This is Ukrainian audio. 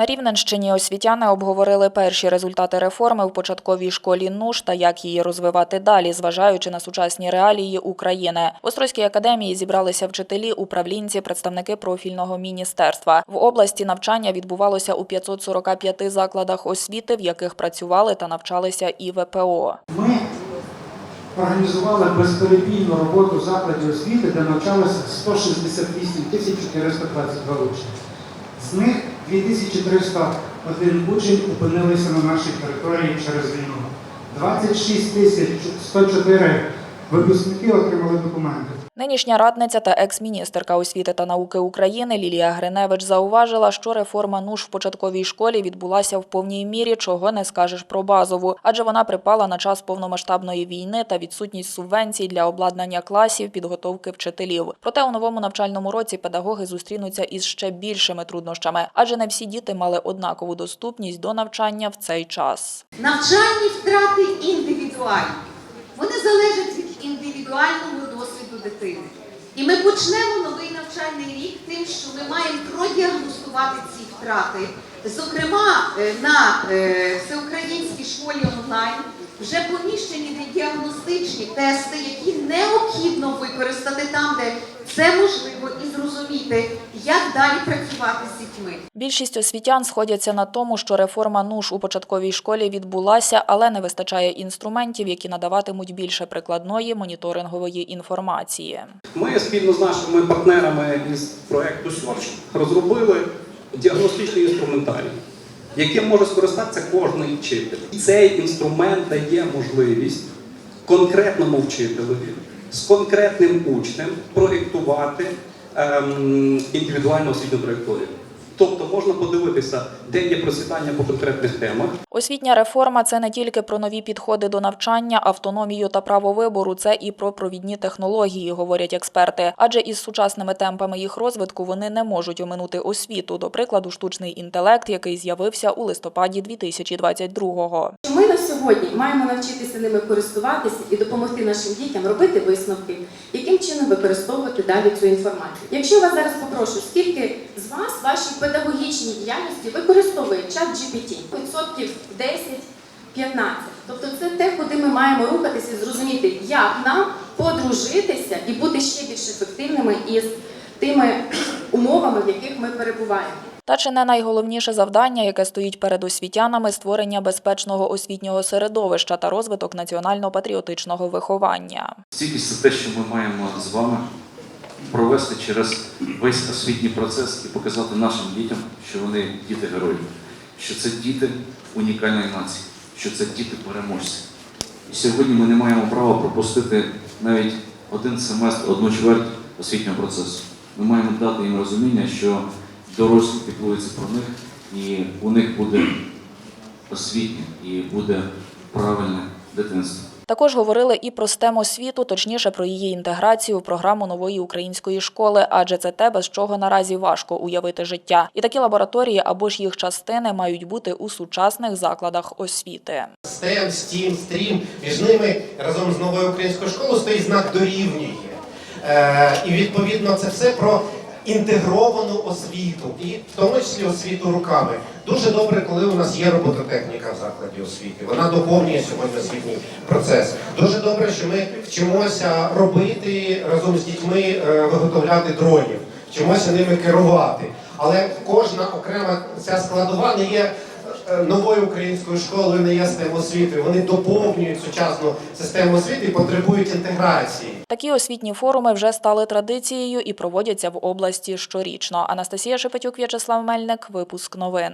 На Рівненщині освітяни обговорили перші результати реформи в початковій школі НУШ та як її розвивати далі, зважаючи на сучасні реалії України. В Острозькій академії зібралися вчителі, управлінці, представники профільного міністерства. В області навчання відбувалося у 545 закладах освіти, в яких працювали та навчалися і ВПО. Ми організували безперебійну роботу закладів освіти, де навчалося 168 тисяч 422 учні. З них 2301 учень опинилися на нашій території через війну. 26 тисяч 104 випускники отримали документи. Нинішня радниця та екс-міністерка освіти та науки України Лілія Гриневич зауважила, що реформа НУШ в початковій школі відбулася в повній мірі, чого не скажеш про базову, адже вона припала на час повномасштабної війни та відсутність субвенцій для обладнання класів, підготовки вчителів. Проте у новому навчальному році педагоги зустрінуться із ще більшими труднощами, адже не всі діти мали однакову доступність до навчання в цей час. Навчальні втрати індивідуальні. Дитини. І ми почнемо новий навчальний рік тим, що ми маємо продіагностувати ці втрати. Зокрема, е, на е, всеукраїнській школі онлайн вже поміщені діагностичні тести, які необхідно використати там, де це можливо, і зрозуміти, як далі працювати з дітьми. Більшість освітян сходяться на тому, що реформа НУШ у початковій школі відбулася, але не вистачає інструментів, які надаватимуть більше прикладної моніторингової інформації. Ми спільно з нашими партнерами із проекту Search розробили діагностичний інструментарій, яким може скористатися кожний вчитель. І Цей інструмент дає можливість конкретному вчителеві з конкретним учнем проєктувати ем, індивідуальну освітню траєкторію. Тобто можна подивитися, де є процвітання по конкретних темах, Освітня реформа це не тільки про нові підходи до навчання, автономію та право вибору, це і про провідні технології, говорять експерти. Адже із сучасними темпами їх розвитку вони не можуть оминути освіту. До прикладу, штучний інтелект, який з'явився у листопаді 2022-го. Ми на сьогодні маємо навчитися ними користуватися і допомогти нашим дітям робити висновки, яким чином використовувати далі цю інформацію. Якщо вас зараз попрошу, скільки з вас в вашій педагогічній діяльності використовує чат GPT? Відсотків 10-15. Тобто це те, куди ми маємо рухатися і зрозуміти, як нам подружитися і бути ще більш ефективними із тими умовами, в яких ми перебуваємо. Та чи не найголовніше завдання, яке стоїть перед освітянами створення безпечного освітнього середовища та розвиток національно-патріотичного виховання. Стійкість це те, що ми маємо з вами провести через весь освітній процес і показати нашим дітям, що вони діти герої, що це діти унікальної нації, що це діти переможці. І сьогодні ми не маємо права пропустити навіть один семестр, одну чверть освітнього процесу. Ми маємо дати їм розуміння, що дорослі піклуються про них, і у них буде освітнє і буде правильне дитинство. Також говорили і про STEM освіту, точніше про її інтеграцію в програму нової української школи, адже це те, без чого наразі важко уявити життя. І такі лабораторії або ж їх частини мають бути у сучасних закладах освіти. STEM, STEAM, STREAM, між ними разом з новою українською школою стоїть знак дорівнює. Е, і відповідно це все про інтегровану освіту, і в тому числі освіту руками. Дуже добре, коли у нас є робототехніка в закладі освіти. Вона доповнює сьогодні освітній процес. Дуже добре, що ми вчимося робити разом з дітьми, е, виготовляти дронів, вчимося ними керувати. Але кожна окрема ця складова не є новою українською школою, не є STEM освітою. Вони доповнюють сучасну систему освіти і потребують інтеграції. Такі освітні форуми вже стали традицією і проводяться в області щорічно. Анастасія Шепетюк, В'ячеслав Мельник, випуск новин.